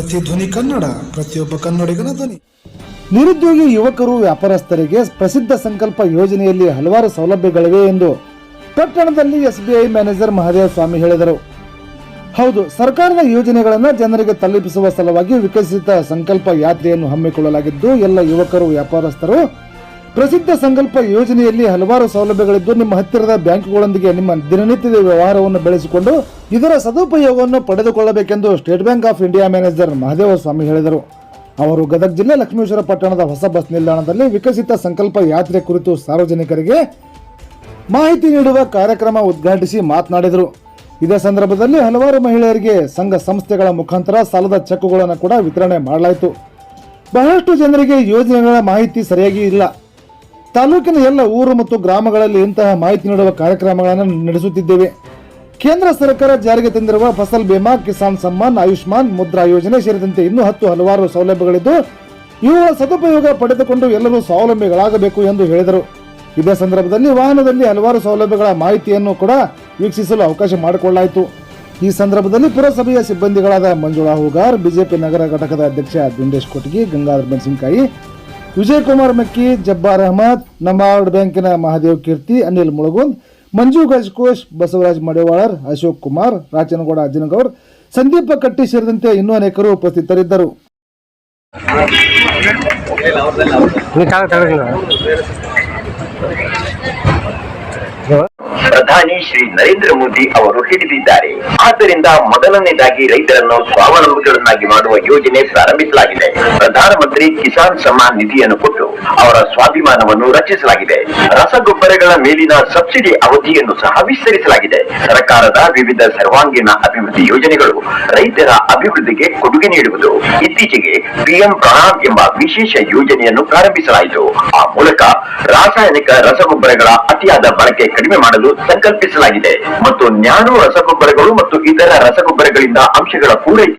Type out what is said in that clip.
ಪ್ರತಿಧ್ವನಿ ಕನ್ನಡ, ಪ್ರತಿಯೊಬ್ಬ ಕನ್ನಡಿಗನ ಧ್ವನಿ. ನಿರುದ್ಯೋಗಿ ಯುವಕರು ವ್ಯಾಪಾರಸ್ಥರಿಗೆ ಪ್ರಸಿದ್ಧ ಸಂಕಲ್ಪ ಯೋಜನೆಯಲ್ಲಿ ಹಲವಾರು ಸೌಲಭ್ಯಗಳಿವೆ ಎಂದು ಪಟ್ಟಣದಲ್ಲಿ ಎಸ್ಬಿಐ ಮ್ಯಾನೇಜರ್ ಮಹದೇವ ಸ್ವಾಮಿ ಹೇಳಿದರು. ಹೌದು, ಸರ್ಕಾರದ ಯೋಜನೆಗಳನ್ನು ಜನರಿಗೆ ತಲುಪಿಸುವ ಸಲುವಾಗಿ ವಿಕಸಿತ ಸಂಕಲ್ಪ ಯಾತ್ರೆಯನ್ನು ಹಮ್ಮಿಕೊಳ್ಳಲಾಗಿದ್ದು, ಎಲ್ಲ ಯುವಕರು, ವ್ಯಾಪಾರಸ್ಥರು ಪ್ರಸಿದ್ಧ ಸಂಕಲ್ಪ ಯೋಜನೆಯಲ್ಲಿ ಹಲವಾರು ಸೌಲಭ್ಯಗಳಿದ್ದು ನಿಮ್ಮ ಹತ್ತಿರದ ಬ್ಯಾಂಕ್ಗಳೊಂದಿಗೆ ನಿಮ್ಮ ದಿನನಿತ್ಯದ ವ್ಯವಹಾರವನ್ನು ಬೆಳೆಸಿಕೊಂಡು ಇದರ ಸದುಪಯೋಗವನ್ನು ಪಡೆದುಕೊಳ್ಳಬೇಕೆಂದು State Bank of India manager Mahadeva Swamy ಹೇಳಿದರು. ಅವರು ಗದಗ ಜಿಲ್ಲೆ ಲಕ್ಷ್ಮೇಶ್ವರ ಪಟ್ಟಣದ ಹೊಸ ಬಸ್ ನಿಲ್ದಾಣದಲ್ಲಿ ವಿಕಸಿತ ಸಂಕಲ್ಪ ಯಾತ್ರೆ ಕುರಿತು ಸಾರ್ವಜನಿಕರಿಗೆ ಮಾಹಿತಿ ನೀಡುವ ಕಾರ್ಯಕ್ರಮ ಉದ್ಘಾಟಿಸಿ ಮಾತನಾಡಿದರು. ಇದೇ ಸಂದರ್ಭದಲ್ಲಿ ಹಲವಾರು ಮಹಿಳೆಯರಿಗೆ ಸಂಘ ಸಂಸ್ಥೆಗಳ ಮುಖಾಂತರ ಸಾಲದ ಚೆಕ್ಗಳನ್ನು ಕೂಡ ವಿತರಣೆ ಮಾಡಲಾಯಿತು. ಬಹಳಷ್ಟು ಜನರಿಗೆ ಯೋಜನೆಗಳ ಮಾಹಿತಿ ಸರಿಯಾಗಿ ಇಲ್ಲ. ತಾಲೂಕಿನ ಎಲ್ಲ ಊರು ಮತ್ತು ಗ್ರಾಮಗಳಲ್ಲಿ ಇಂತಹ ಮಾಹಿತಿ ನೀಡುವ ಕಾರ್ಯಕ್ರಮಗಳನ್ನು ನಡೆಸುತ್ತಿದ್ದೇವೆ. ಕೇಂದ್ರ ಸರ್ಕಾರ ಜಾರಿಗೆ ತಂದಿರುವ ಫಸಲ್ ಬಿಮಾ ಕಿಸಾನ್ ಸಮ್ಮಾನ್, ಆಯುಷ್ಮಾನ್ ಮುದ್ರಾ ಯೋಜನೆ ಸೇರಿದಂತೆ ಇನ್ನೂ ಹತ್ತು ಹಲವಾರು ಸೌಲಭ್ಯಗಳಿದ್ದು, ಇವುಗಳ ಸದುಪಯೋಗ ಪಡೆದುಕೊಂಡು ಎಲ್ಲರೂ ಸ್ವಾವಲಂಬಿಗಳಾಗಬೇಕು ಎಂದು ಹೇಳಿದರು. ಇದೇ ಸಂದರ್ಭದಲ್ಲಿ ವಾಹನದಲ್ಲಿ ಹಲವಾರು ಸೌಲಭ್ಯಗಳ ಮಾಹಿತಿಯನ್ನು ಕೂಡ ವೀಕ್ಷಿಸಲು ಅವಕಾಶ ಮಾಡಿಕೊಳ್ಳಾಯಿತು ಈ ಸಂದರ್ಭದಲ್ಲಿ ಪುರಸಭೆಯ ಸಿಬ್ಬಂದಿಗಳಾದ ಮಂಜುಳಾ ಹೂಗಾರ್, ಬಿಜೆಪಿ ನಗರ ಘಟಕದ ಅಧ್ಯಕ್ಷ ದುಂಡೇಶ್ ಕೊಟಗಿ, ಗಂಗಾಧರ್ ಮೆಣಸಿನಕಾಯಿ ವಿಜಯ್ ಕುಮಾರ್ ಮಕ್ಕಿ, ಜಬ್ಬಾರ್ ಅಹಮದ್ ನಮಾರ್ಡ್ ಬ್ಯಾಂಕಿನ ಮಹಾದೇವ್ ಕೀರ್ತಿ, ಅನಿಲ್ ಮುಳಗುಂದ್, ಮಂಜು ಗಜಕೋಶ್, ಬಸವರಾಜ್ ಮಡೇವಾಳರ್, ಅಶೋಕ್ ಕುಮಾರ್, ರಾಚನಗೌಡ ಅಜ್ಜನಗೌಡ್, ಸಂದೀಪ ಕಟ್ಟಿ ಸೇರಿದಂತೆ ಇನ್ನೂ ಅನೇಕರು ಉಪಸ್ಥಿತರಿದ್ದರು. ಪ್ರಧಾನಿ ಶ್ರೀ ನರೇಂದ್ರ ಮೋದಿ ಅವರು ಹಿಡಿದಿದ್ದಾರೆ ಆದ್ದರಿಂದ ಮೊದಲನೇದಾಗಿ ರೈತರನ್ನು ಸ್ವಾವಲಂಬಿಗಳನ್ನಾಗಿ ಮಾಡುವ ಯೋಜನೆ ಪ್ರಾರಂಭಿಸಲಾಗಿದೆ. ಪ್ರಧಾನಮಂತ್ರಿ ಕಿಸಾನ್ ಸಮ್ಮಾನ್ ನಿಧಿಯನ್ನು ಕೊಟ್ಟು ಅವರ ಸ್ವಾಭಿಮಾನವನ್ನು ರಚಿಸಲಾಗಿದೆ. ರಸಗೊಬ್ಬರಗಳ ಮೇಲಿನ ಸಬ್ಸಿಡಿ ಅವಧಿಯನ್ನು ಸಹ ವಿಸ್ತರಿಸಲಾಗಿದೆ. ಸರ್ಕಾರದ ವಿವಿಧ ಸರ್ವಾಂಗೀಣ ಅಭಿವೃದ್ಧಿ ಯೋಜನೆಗಳು ರೈತರ ಅಭಿವೃದ್ಧಿಗೆ ಕೊಡುಗೆ ನೀಡುವುದು. ಇತ್ತೀಚೆಗೆ ಪಿಎಂ ಪ್ರಣಾಮ್ ಎಂಬ ವಿಶೇಷ ಯೋಜನೆಯನ್ನು ಪ್ರಾರಂಭಿಸಲಾಯಿತು. ಆ ಮೂಲಕ ರಾಸಾಯನಿಕ ರಸಗೊಬ್ಬರಗಳ ಅತಿಯಾದ ಬಳಕೆ ಕಡಿಮೆ ಮಾಡಲು ಸಂಕಲ್ಪಿಸಲಾಗಿದೆ. ಮತ್ತು ನ್ಯಾನೋ ರಸಗೊಬ್ಬರಗಳು ಮತ್ತು ಇತರ ರಸಗೊಬ್ಬರಗಳಿಂದ ಅಂಶಗಳ ಪೂರೈಕೆ